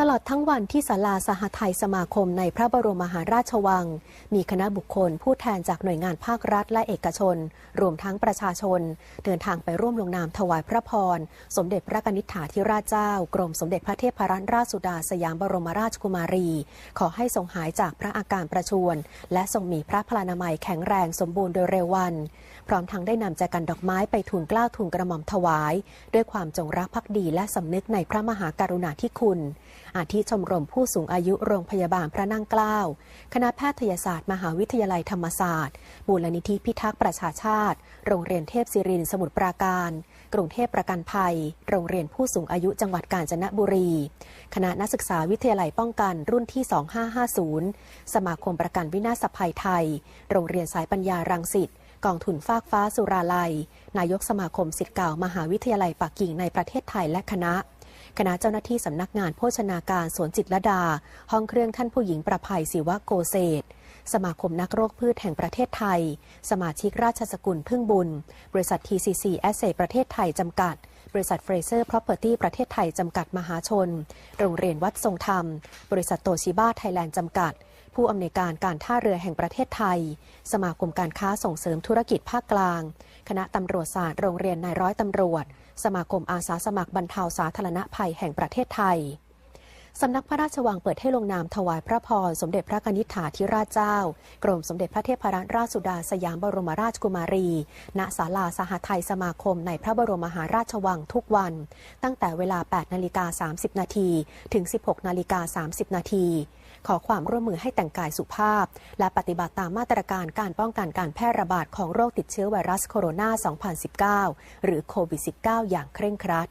ตลอดทั้งวันที่ศาลาสหไทยสมาคมในพระบรมมหาราชวัง มีคณะบุคคลผู้แทนจากหน่วยงานภาครัฐและเอกชน รวมทั้งประชาชน เดินทางไปร่วมลงนามถวายพระพร สมเด็จพระกนิษฐาธิราชเจ้า กรมสมเด็จพระเทพรัตนราชสุดาสยามบรมราชกุมารี ขอให้ทรงหายจากพระอาการประชวรและทรงมีพระพลานามัยแข็งแรงสมบูรณ์โดยเร็ววัน พร้อมทั้งได้นำแจกันดอกไม้ไปทูลเกล้าทูลกระหม่อมถวาย ด้วยความจงรักภักดีและสำนึกในพระมหากรุณาธิคุณ อาทิชมรมผู้สูงอายุโรงพยาบาลพระนั่งเกล้า คณะแพทยศาสตร์มหาวิทยาลัยธรรมศาสตร์มูลนิธิพิทักษ์ประชาชาติ โรงเรียนเทพศิรินสมุทรปราการ กรุงเทพประกันภัย โรงเรียนผู้สูงอายุจังหวัดกาญจนบุรี คณะนักศึกษาวิทยาลัยป้องกันรุ่นที่ 2550 สมาคมประกันวินาศภัยไทย โรงเรียนสายปัญญารังสิตกองทุนฟากฟ้าสุราลัย นายกสมาคมสิทธิ์เก่ามหาวิทยาลัยปักกิ่งในประเทศไทยและคณะ คณะเจ้าหน้าที่สำนักงานโภชนาการสวนจิตรลดา ห้องเครื่องท่านผู้หญิงประภัยศิวะโกเศษสมาคมนักโรคพืชแห่งประเทศไทย สมาชิกราชสกุลพึ่งบุญ บริษัท TCC a s s e ประเทศไทยจำกัด บริษัทเฟรเซอร์ Property ประเทศไทยจำกัดมหาชน โรงเรียนวัดทรงธรรม บริษัทโตชิบ้าไทยแลนด์จำกัด ผู้อำนวยการการท่าเรือแห่งประเทศไทย สมาคมการค้าส่งเสริมธุรกิจภาคกลาง คณะตำรวจศาสตร์โรงเรียนนายร้อยตำรวจ สมาคมอาสาสมัครบรรเทาสาธารณภัยแห่งประเทศไทย สำนักพระราชวังเปิดให้ลงนามถวายพระพร สมเด็จพระนิษฐาธิราชเจ้า กรมสมเด็จพระเทพรัตนราชสุดาสยามบรมราชกุมารี ณ ศาลาสหไทยสมาคมในพระบรมมหาราชวังทุกวัน ตั้งแต่เวลา 8 นาฬิกา 30 นาทีถึง 16 นาฬิกา 30 นาทีขอความร่วมมือให้แต่งกายสุภาพ และปฏิบัติตามมาตรการการป้องกันการแพร่ระบาดของโรคติดเชื้อไวรัสโคโรนา 2019 หรือโควิด -19 อย่างเคร่งครัด